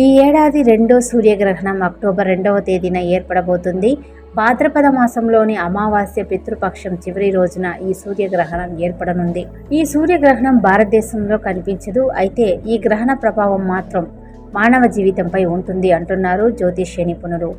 ఈ ఏడాది రెండో సూర్యగ్రహణం అక్టోబర్ రెండవ తేదీన ఏర్పడబోతుంది. భాద్రపద మాసంలోని అమావాస్య పితృపక్షం చివరి రోజున ఈ సూర్యగ్రహణం ఏర్పడనుంది. ఈ సూర్యగ్రహణం భారతదేశంలో కనిపించదు. అయితే ఈ గ్రహణ ప్రభావం మాత్రం మానవ జీవితంపై ఉంటుంది అంటున్నారు జ్యోతిష్య నిపుణులు.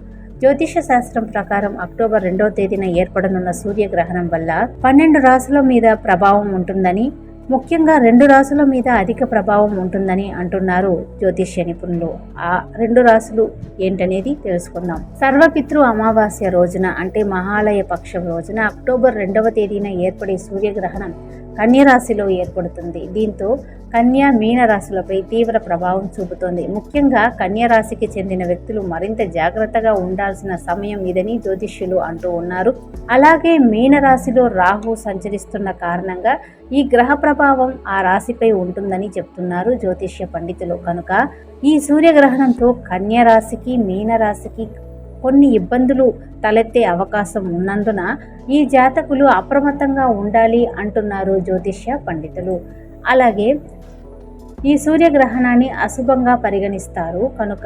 జ్యోతిష శాస్త్రం ప్రకారం అక్టోబర్ రెండవ తేదీన ఏర్పడనున్న సూర్యగ్రహణం వల్ల పన్నెండు రాసుల మీద ప్రభావం ఉంటుందని ముఖ్యంగా రెండు రాసుల మీద అధిక ప్రభావం ఉంటుందని అంటున్నారు జ్యోతిష్య నిపుణులు. ఆ రెండు రాసులు ఏంటనేది తెలుసుకుందాం. సర్వపితృ అమావాస్య రోజున అంటే మహాలయ పక్షం రోజున అక్టోబర్ రెండవ తేదీన ఏర్పడే సూర్యగ్రహణం కన్యరాశిలో ఏర్పడుతుంది. దీంతో కన్య మీన రాశులపై తీవ్ర ప్రభావం చూపుతోంది. ముఖ్యంగా కన్యరాశికి చెందిన వ్యక్తులు మరింత జాగ్రత్తగా ఉండాల్సిన సమయం ఇదని జ్యోతిష్యులు అంటూ ఉన్నారు. అలాగే మీన రాశిలో రాహు సంచరిస్తున్న కారణంగా ఈ గ్రహ ప్రభావం ఆ రాశిపై ఉంటుందని చెప్తున్నారు జ్యోతిష్య పండితులు. కనుక ఈ సూర్యగ్రహణంతో కన్యరాశికి మీనరాశికి కొన్ని ఇబ్బందులు తలెత్తే అవకాశం ఉన్నందున ఈ జాతకులు అప్రమత్తంగా ఉండాలి అంటున్నారు జ్యోతిష్య పండితులు. అలాగే ఈ సూర్యగ్రహణాన్ని అశుభంగా పరిగణిస్తారు. కనుక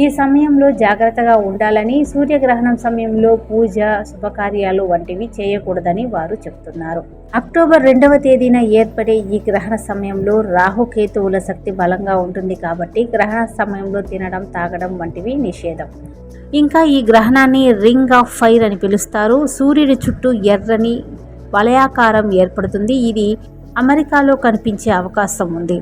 ఈ సమయంలో జాగ్రత్తగా ఉండాలని సూర్యగ్రహణం సమయంలో పూజ శుభకార్యాలు వంటివి చేయకూడదని వారు చెప్తున్నారు. అక్టోబర్ రెండవ తేదీన ఏర్పడే ఈ గ్రహణ సమయంలో రాహుకేతువుల శక్తి బలంగా ఉంటుంది కాబట్టి గ్రహణ సమయంలో తినడం తాగడం వంటివి నిషేధం. ఇంకా ఈ గ్రహణాన్ని రింగ్ ఆఫ్ ఫైర్ అని పిలుస్తారు. సూర్యుడి చుట్టూ ఎర్రని వలయాకారం ఏర్పడుతుంది. ఇది అమెరికాలో కనిపించే అవకాశం ఉంది.